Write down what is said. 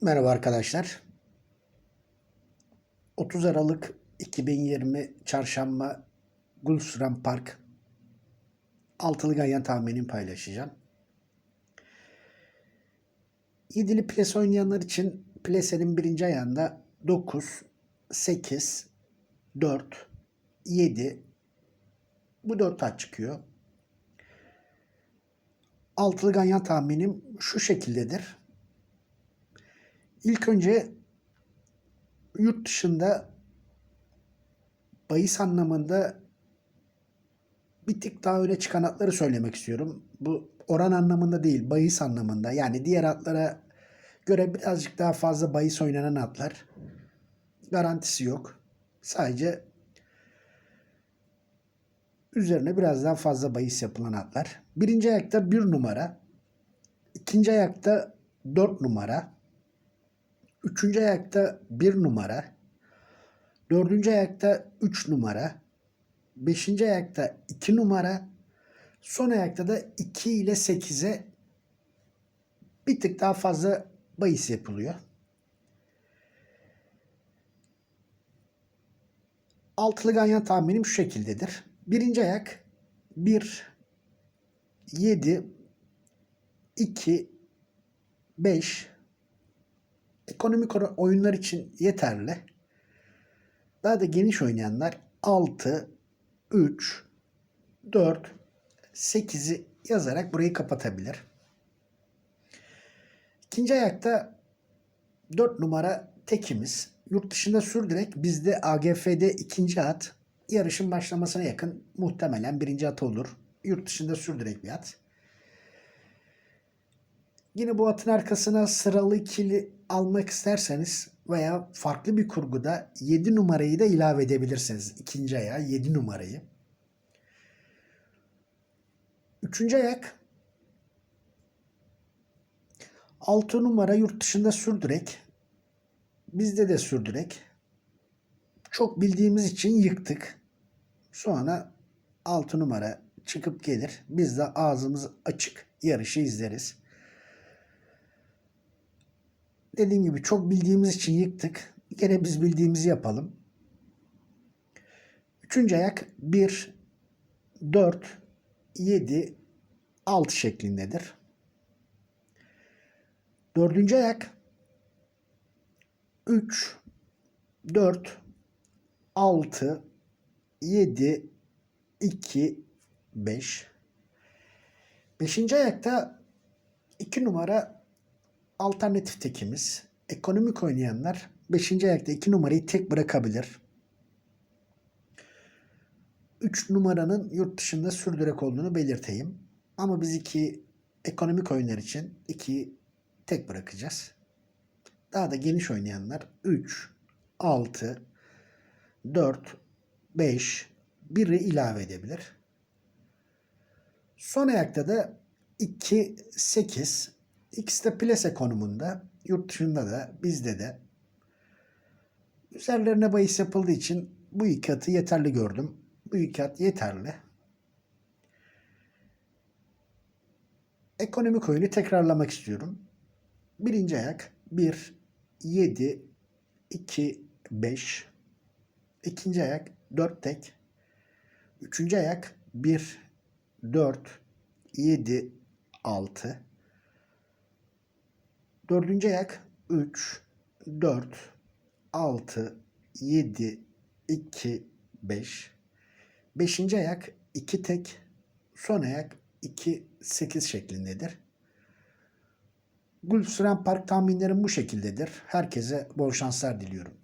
Merhaba arkadaşlar. 30 Aralık 2020 Çarşamba Gulfstream Park altılı ganyan tahminini paylaşacağım. Yedili ples oynayanlar için plesenin birinci ayağında 9, 8, 4, 7 bu dört taç çıkıyor. Altılı ganyan tahminim şu şekildedir. İlk önce yurt dışında bahis anlamında bir tık daha öne çıkan atları söylemek istiyorum. Bu oran anlamında değil, bahis anlamında. Yani diğer atlara göre birazcık daha fazla bahis oynanan atlar. Garantisi yok. Sadece üzerine biraz daha fazla bahis yapılan atlar. Birinci ayakta bir numara. ikinci ayakta dört numara. Üçüncü ayakta bir numara. Dördüncü ayakta üç numara. Beşinci ayakta iki numara. Son ayakta da 2 ile 8'e bir tık daha fazla bahis yapılıyor. Altılı ganyan tahminim şu şekildedir. Birinci ayak 1, 7, 2, 5, ekonomik oyunlar için yeterli. Daha da geniş oynayanlar 6, 3, 4, 8'i yazarak burayı kapatabilir. İkinci ayakta 4 numara tekimiz. Yurt dışında sürdürek bizde AGF'de ikinci at. Yarışın başlamasına yakın muhtemelen birinci at olur. Yurt dışında sürdürek bir at. Yine bu atın arkasına sıralı ikili almak isterseniz veya farklı bir kurguda 7 numarayı da ilave edebilirsiniz. İkinci ayağa 7 numarayı. Üçüncü ayak 6 numara yurt dışında sürdürek. Bizde de sürdürek. Çok bildiğimiz için yıktık. Sonra 6 numara çıkıp gelir. Biz de ağzımız açık yarışı izleriz. Dediğim gibi çok bildiğimiz için yıktık. Gene biz bildiğimizi yapalım. Üçüncü ayak 1, 4, 7, 6 şeklindedir. Dördüncü ayak 3, 4, 6, 7, 2, 5. Beşinci ayakta 2 numara alternatif tekimiz. Ekonomik oynayanlar 5. ayakta 2 numarayı tek bırakabilir. 3 numaranın yurt dışında sürdürek olduğunu belirteyim. Ama biz iki ekonomik oyunlar için 2'yi tek bırakacağız. Daha da geniş oynayanlar 3, 6, 4, 5, 1'i ilave edebilir. Son ayakta da 2, 8, İkisi de plase konumunda. Yurt dışında da bizde de. Üzerlerine bahis yapıldığı için bu iki atı yeterli gördüm. Bu iki at yeterli. Ekonomik oyunu tekrarlamak istiyorum. Birinci ayak 1, 7, 2, 5. İkinci ayak 4 tek. Üçüncü ayak 1, 4, 7, 6. Dördüncü ayak 3, 4, 6, 7, 2, 5. Beşinci ayak 2 tek. Son ayak 2, 8 şeklindedir. Gulfstream Park tahminlerim bu şekildedir. Herkese bol şanslar diliyorum.